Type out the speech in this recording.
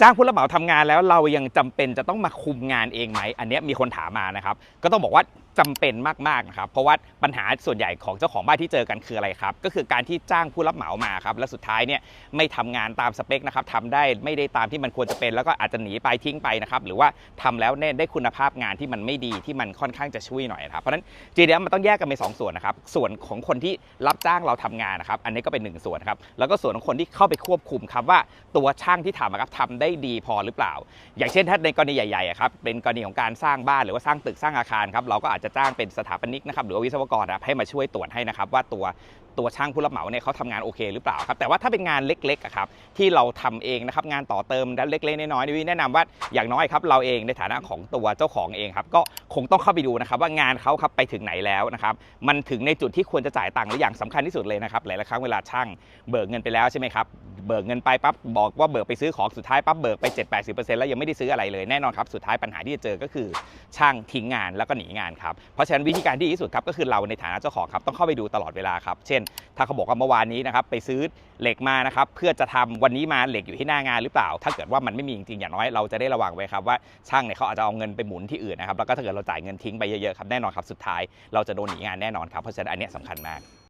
จ้างผู้รับเหมาทำงานแล้วเรายังจำเป็นจะต้องมาคุมงานเองไหม อันนี้มีคนถามมานะครับ ก็ต้องบอกว่า จำเป็นมากๆนะครับเพราะว่าปัญหาส่วนใหญ่ของเจ้าของบ้านที่เจอกันคืออะไรครับ ก็คือการที่จ้างผู้รับเหมามาครับแล้วสุดท้ายเนี่ยไม่ทำงานตามสเปคนะครับทำได้ไม่ได้ตามที่มันควรจะเป็น แล้วก็อาจจะหนีไปทิ้งไปนะครับหรือว่าทำแล้วเนี่ยได้คุณภาพงานที่มันไม่ดีที่มันค่อนข้างจะช่วยหน่อยนะครับเพราะฉะนั้น GDM มันต้องแยกกันเป็นสองส่วนนะครับส่วนของคนที่รับจ้างเราทำงานนะครับอันนี้ก็เป็นหนึ่งส่วนครับแล้วก็ส่วนของคนที่เข้าไปควบคุมครับว่าตัวช่างที่ทำอะครับทำได้ดีพอหรือเปล่า อย่างเช่นถ้าในกรณีใหญ่ๆครับเป็นกรณีของการสร้างบ้านหรือว่าสร้างตึกสร้างอาคารครับเราก็อาจจะจ้างเป็นสถาปนิกนะครับหรือวิศวกรนะครับให้มาช่วยตรวจให้นะครับว่าตัว ตัวช่างผู้รับเหมาเนี่ยเขาทำงานโอเคหรือเปล่าครับแต่ว่าถ้าเป็นงานเล็กๆอะครับที่เราทำเองนะครับงานต่อเติมเล็กๆน้อยๆนี่แนะนำว่าอย่างน้อยครับเราเองในฐานะของตัวเจ้าของเองครับก็คงต้องเข้าไปดูนะครับว่างานเขาครับไปถึงไหนแล้วนะครับมันถึงในจุดที่ควรจะจ่ายตังค์หรืออย่างสำคัญที่สุดเลยนะครับหลายๆครั้งเวลาช่างเบิกเงินไปแล้วใช่ไหมครับเบิกเงินไปปั๊บบอกว่าเบิกไปซื้อของสุดท้ายปั๊บเบิกไป7-80%แล้วยังไม่ได้ซื้ออะไรเลยแน่นอนครับสุดท้ายปัญหาที่จะเจอก็คือ ช่างทิ้งงานแล้วก็หนีงานครับเพราะฉะนั้นวิธีการที่ดีที่สุดครับก็คือเราในฐานะเจ้าของครับต้องเข้าไปดูตลอดเวลาครับเช่นถ้าเขาบอกว่าเมื่อวานนี้นะครับไปซื้อเหล็กมานะครับเพื่อจะทำวันนี้มาเหล็กอยู่ที่หน้างานหรือเปล่า ถ้าเกิดว่ามันไม่มีจริงๆอย่างน้อยเราจะได้ระวังไว้ครับว่าช่างเนี่ยเขาอาจจะเอาเงินไปหมุนที่อื่นนะครับแล้วก็ถ้าเกิดเราจ่ายเงินทิ้งไปเยอะๆครับแน่นอนครับสุดท้ายเราจะโดนหนีงานแน่นอนครับเพราะฉะนั้นอันเนี้ยสำคัญมาก